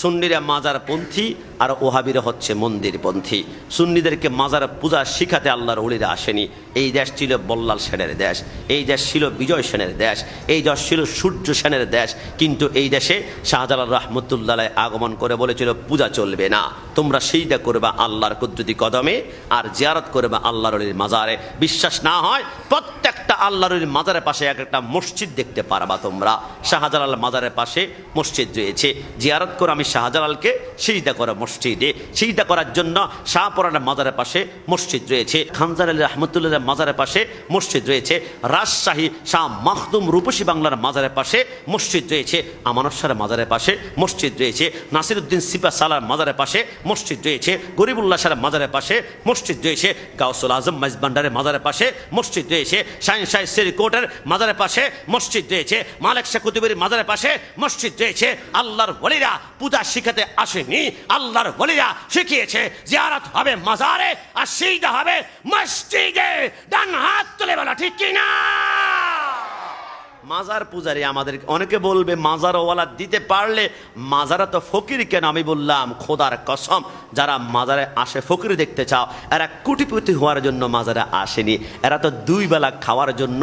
সুন্নিরা মাজার পন্থী আর ওহাবিরা হচ্ছে মন্দিরপন্থী সুন্নিদেরকে মাজার পূজা শিখাতে আল্লাহর উলিরা আসেনি। এই দেশ ছিল বল্লাল সেনের দেশ, এই দেশ ছিল বিজয় সেনের দেশ, এই দেশ ছিল সূর্য সেনের দেশ। কিন্তু এই দেশে শাহজালাল রহমতুল্লাহ আগমন করে বলেছিল, পূজা চলবে না। তোমরা সেইটা করবা আল্লাহর কুদরতি কদমে আর জিয়ারত করবা আল্লাহর অলির মাজারে। বিশ্বাস না হয় প্রত্যেকটা আল্লাহর অলির মাজারের পাশে এক একটা মসজিদ দেখতে পারবা তোমরা। শাহজালাল মাজারের পাশে মসজিদ রয়েছে। জিয়ারত করে আমি শাহজালালকে সিজদা করা মসজিদে। সিজদা করার জন্য শাহপুরানের মাজারের পাশে মসজিদ রয়েছে। খানজার আলী রহমতুল্লাহ মাজারের পাশে মসজিদ রয়েছে। রাজশাহী শাহ মাহদুম রূপসী বাংলার মাজারের পাশে মসজিদ রয়েছে। আমানত শাহের মাজারের পাশে মসজিদ রয়েছে। নাসিরুদ্দিন সিপা সালার মাজারের পাশে মসজিদ রয়েছে। গরিবুল্লাহ শাহের মাজারের পাশে মসজিদ রয়েছে। গাউসুল আজম মাইজবান্ডারের মাজারের পাশে মসজিদ রয়েছে। শাহিন শাহ সিরি কোর্টের মাজারের পাশে মসজিদ রয়েছে। মালিক শাহ কুতুবের মাজারের পাশে মসজিদ রয়েছে। আল্লাহর বলিরা পূজা শিখাতে আসেনি। আল্লাহর বলিয়া শিখিয়েছে, জিয়ারত হবে মাজারে, আর সেইটা হবে মসজিদে। ডান হাত তুলে বলা, ঠিক কিনা? মাজার পূজারি আমাদের অনেকে বলবে, মাজারওয়ালা দিতে পারলে মাজারা তো ফকির কেন? আমি বললাম, খোদার কসম, যারা মাজারে আসে ফকির দেখতে চাও, এরা কুটিপুটি হওয়ার জন্য মাজারে আসেনি। এরা তো দুই বেলা খাওয়ার জন্য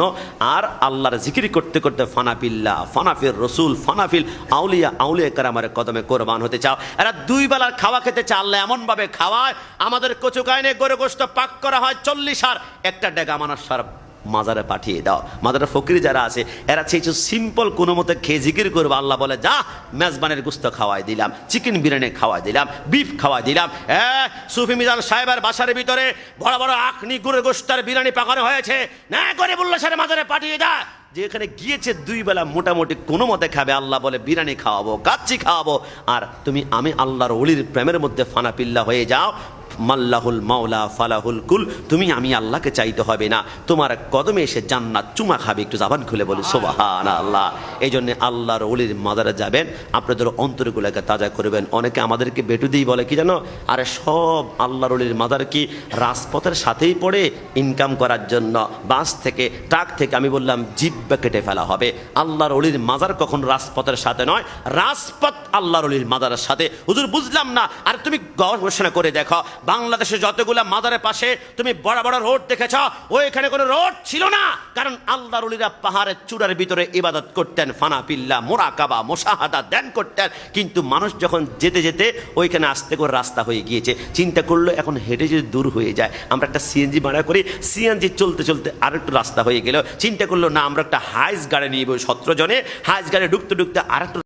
আর আল্লাহর জিকির করতে করতে ফানাফিল্লা ফানাফির রসুল, ফানাফিল আউলিয়া আউলিয়া কারামার কদমে কোরবান হতে চাও। এরা দুই বেলার খাওয়া খেতে চাল্লে এমনভাবে খাওয়ায়, আমাদের কচু কায়নে গরু গোস্ত পাক করা হয় চল্লিশ আর একটা ডেগা মানার সার মাজারে পাঠিয়ে দাও। মাজারে ফকির যারা আছে, এরা চেয়েছে সিম্পল কোনো মতে খেয়ে জিকির করব, আল্লাহ বলে, যা, মেজবানের গুস্ত খাওয়াই দিলাম চিকেন বিরিয়ানি খাওয়াই দিলাম বিফ খাওয়াই দিলাম। হ্যাঁ সুফি মিজান সাহেবের বাসার ভিতরে বড় বড় আখনি গুড়ে গোস্তার বিরিয়ানি পাকানো হয়েছে। না করে বলল সেটা মাজারে পাঠিয়ে দেয় যে এখানে গিয়েছে দুই বেলা মোটামুটি কোনো মতে খাবে, আল্লাহ বলে, বিরিয়ানি খাওয়াবো, কাচ্চি খাওয়াবো। আর তুমি, আমি আল্লাহর অলির প্রেমের মধ্যে ফানাপিল্লা হয়ে যাও মাল্লাহুল মাওলা, ফালাহুল কুল, তুমি আমি আল্লাহকে চাইতে হবে না। তোমার কদমে এসে জান্নাত চুমা খাবে, একটু জাবান খুলে বলি সোবাহান আল্লাহ এই জন্য আল্লাহর অলির মাদারে যাবেন, আপনাদের অন্তরগুলোকে তাজা করবেন। অনেকে আমাদেরকে বেটু দিয়ে বলে, কি জানো? আরে সব আল্লাহর অলির মাদার কি রাজপথের সাথেই পড়ে ইনকাম করার জন্য? বাস থেকে, ট্রাক থেকে, আমি বললাম, জিব্বা কেটে ফেলা হবে। আল্লাহর অলির মাজার কখন রাজপথের সাথে নয়? রাজপথ আল্লাহর অলির মাজারের সাথে। হুজুর, বুঝলাম না। আর তুমি গবেষণা করে দেখো বাংলাদেশে যতগুলা মাজারের পাশে তুমি বড় বড় রোড দেখেছ, ওইখানে কোনো রোড ছিল না। কারণ আল্লাহর অলিরা পাহাড়ের চূড়ার ভিতরে ইবাদত করতেন ফানা পিল্লা মোরাকাবা, মোশাহাদা দেন করতেন। কিন্তু মানুষ যখন যেতে যেতে ওইখানে আসতে করে রাস্তা হয়ে গিয়েছে, চিন্তা করল এখন হেঁটে যদি দূর হয়ে যায়, আমরা একটা সিএনজি ভাড়া করি সিএনজি চলতে চলতে আর একটু রাস্তা হয়ে গেল। চিন্তা করল, না, আমরা একটা হাইস গাড়ি নিয়ে সতেরো জনে, হাইস গাড়ি ঢুকতে ঢুকতে আর একটু